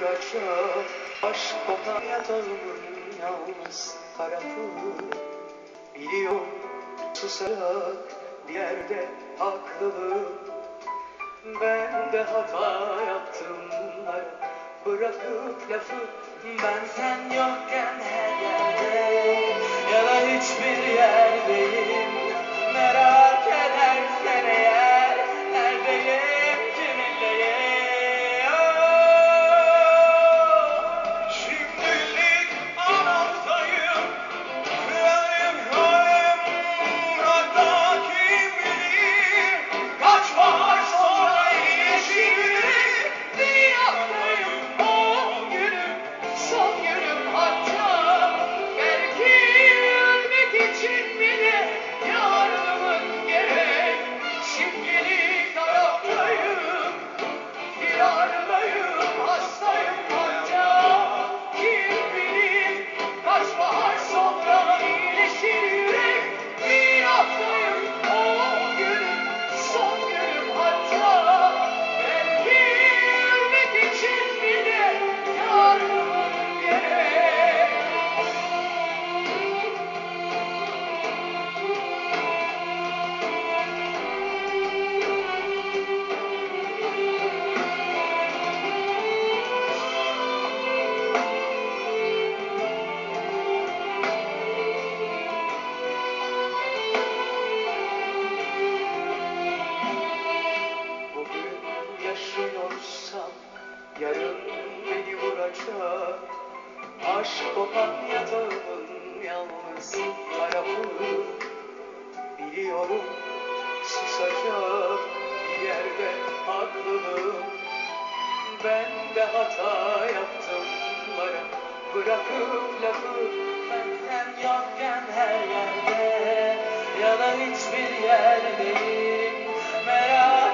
vuracak Aşk kokan yatağımın yalnız tarafı Biliyor susarak bir yerde haklılık Ben de hata yaptımlar Bırakıp lafı. Ben sen yokken her yerde Ya da hiçbir yerdeyim Kokan yatağımın yalnız tarafı Biliyorum susacak bir yerde haklılığım Ben de hata yaptım bana Bırakıp lafı ben sen yokken her yerde. Ya da hiçbir yerdeyim Merak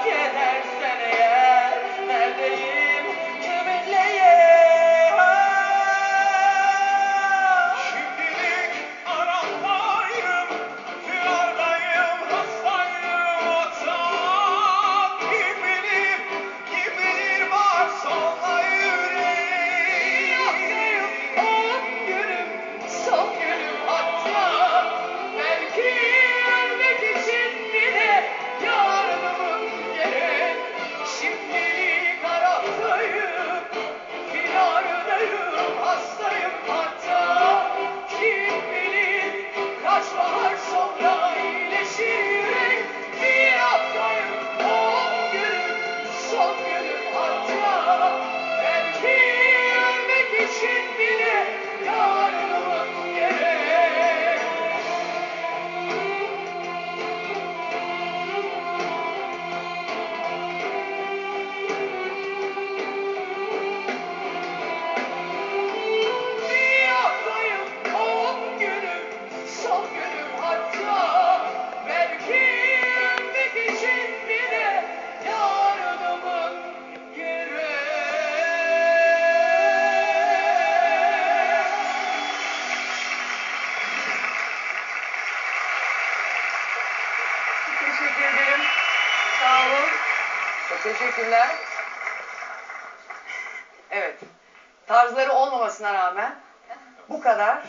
teşekkürler. Evet. Tarzları olmamasına rağmen bu kadar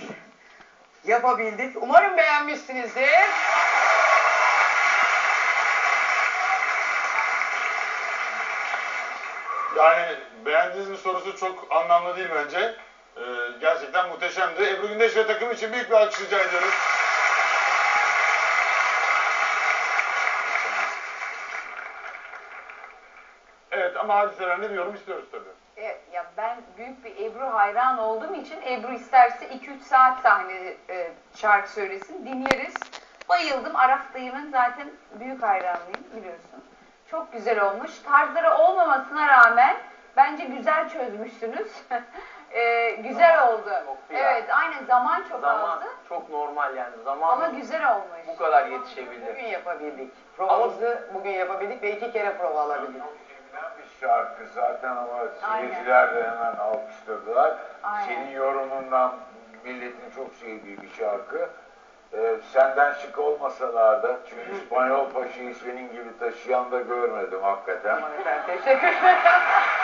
yapabildik. Umarım beğenmişsinizdir. Yani beğendiniz mi sorusu çok anlamlı değil bence. Ee, gerçekten muhteşemdi. Ebru Gündeş ve takım için büyük bir alkış rica ediyoruz. Evet ama hadiseler ne bir yorum istiyoruz tabii. E, ya ben büyük bir Ebru hayran olduğum için Ebru isterse 2-3 saat sahne e, şarkı söylesin dinleriz. Bayıldım. Araf dayımın zaten büyük hayranıyım biliyorsun. Çok güzel olmuş. Tarzları olmamasına rağmen bence güzel çözmüşsünüz. E, güzel oldu. Çok güzel. Evet aynen zaman çok Zaman azdı. çok normal yani. Zaman Ama güzel olmuş. bu kadar yetişebildi. Bugün yapabildik. Provamızı bugün yapabildik ve iki kere prova alabildik. Bilinen bir şarkı zaten ama seyirciler de hemen alkışladılar. Aynen. Senin yorumundan milletin çok sevdiği bir şarkı. Ee, senden şık olmasalar da çünkü İspanyol Paşa'yı senin gibi taşıyan da görmedim hakikaten. Aman efendim teşekkür ederim.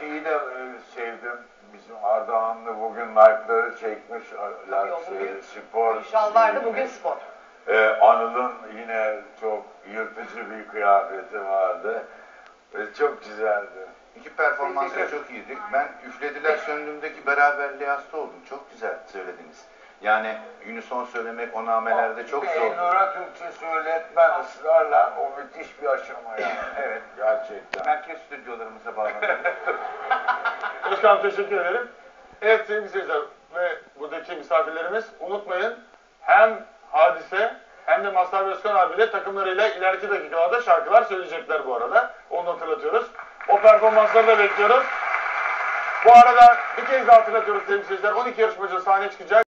şeyi de e, sevdim. Bizim Ardahanlı bugün like'ları çekmiş. Tabii o bugün spor. Şalvardı giymiş. bugün spor. Ee, Anıl'ın çok yırtıcı bir kıyafeti vardı. Ve çok güzeldi. İki performans da çok iyiydik. Ben üflediler söndüğümdeki beraberliğe hasta oldum. Çok güzel söylediniz. Yani unison söylemek o namelerde çok zor. Elnur'a Türkçe söyletmen ısrarla o müthiş bir aşama yani. Evet. Gerçekten. Merkez stüdyolarımıza bağlanıyoruz. Özkan teşekkür ederim. Evet sevgili seyirciler ve buradaki misafirlerimiz unutmayın hem Hadise hem de Mazhar Özkan abiyle takımlarıyla ileriki dakikalarda şarkılar söyleyecekler bu arada. Onu hatırlatıyoruz. O performansları da bekliyoruz. Bu arada bir kez daha hatırlatıyoruz sevgili seyirciler. 12 yarışmacı sahneye çıkacak.